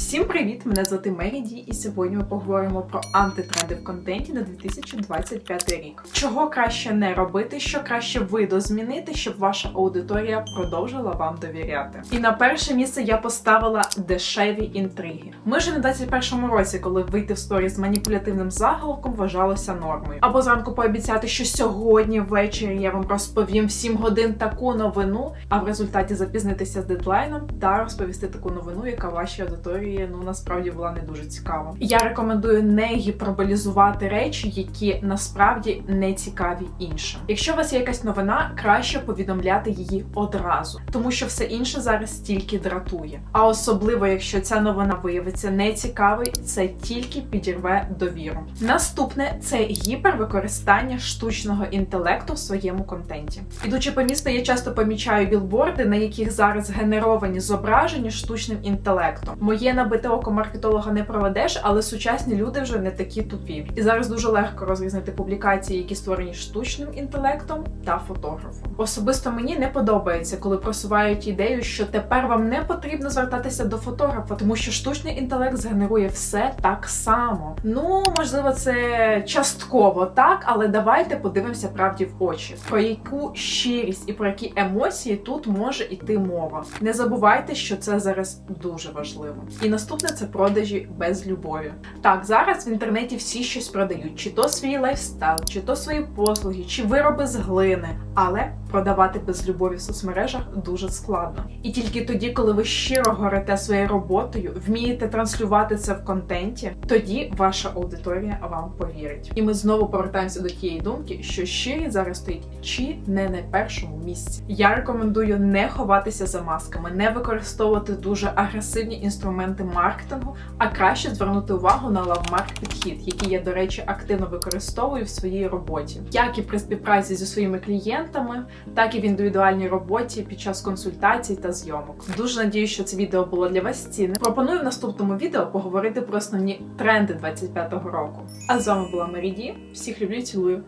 Всім привіт! Мене звати Мері Ді, і сьогодні ми поговоримо про антитренди в контенті на 2025 рік. Чого краще не робити, що краще видозмінити, щоб ваша аудиторія продовжила вам довіряти. І на перше місце я поставила дешеві інтриги. Ми ж на 21 році, коли вийти в сторі з маніпулятивним заголовком вважалося нормою. Або зранку пообіцяти, що сьогодні ввечері я вам розповім в 7 годин таку новину, а в результаті запізнитися з дедлайном та розповісти таку новину, яка вашій аудиторії ну насправді була не дуже цікава. Я рекомендую не гіперболізувати речі, які насправді не цікаві іншим. Якщо у вас є якась новина, краще повідомляти її одразу, тому що все інше зараз тільки дратує. А особливо, якщо ця новина виявиться нецікавою, це тільки підірве довіру. Наступне це гіпервикористання штучного інтелекту в своєму контенті. Ідучи по місту, я часто помічаю білборди, на яких зараз генеровані зображення штучним інтелектом. Моє набите око маркетолога не проведеш, але сучасні люди вже не такі тупі. І зараз дуже легко розрізнити публікації, які створені штучним інтелектом та фотографом. Особисто мені не подобається, коли просувають ідею, що тепер вам не потрібно звертатися до фотографа, тому що штучний інтелект згенерує все так само. Ну можливо, це частково так, але давайте подивимося правді в очі. Про яку щирість і про які емоції тут може йти мова. Не забувайте, що це зараз дуже важливо. І наступне це продажі без любові. Так, зараз в інтернеті всі щось продають, чи то свій лайфстайл, чи то свої послуги, чи вироби з глини. Але продавати без любові в соцмережах дуже складно. І тільки тоді, коли ви щиро горите своєю роботою, вмієте транслювати це в контенті, тоді ваша аудиторія вам повірить. І ми знову повертаємося до тієї думки, що щирість зараз стоїть чи не на першому місці. Я рекомендую не ховатися за масками, не використовувати дуже агресивні інструменти маркетингу, а краще звернути увагу на лавмарк підхід, який я, до речі, активно використовую в своїй роботі, як і при співпраці зі своїми клієнтами, так і в індивідуальній роботі під час консультацій та зйомок. Дуже надію, що це відео було для вас цінне. Пропоную в наступному відео поговорити про основні тренди 25-го року. А з вами була Меріді. Всіх люблю, цілую.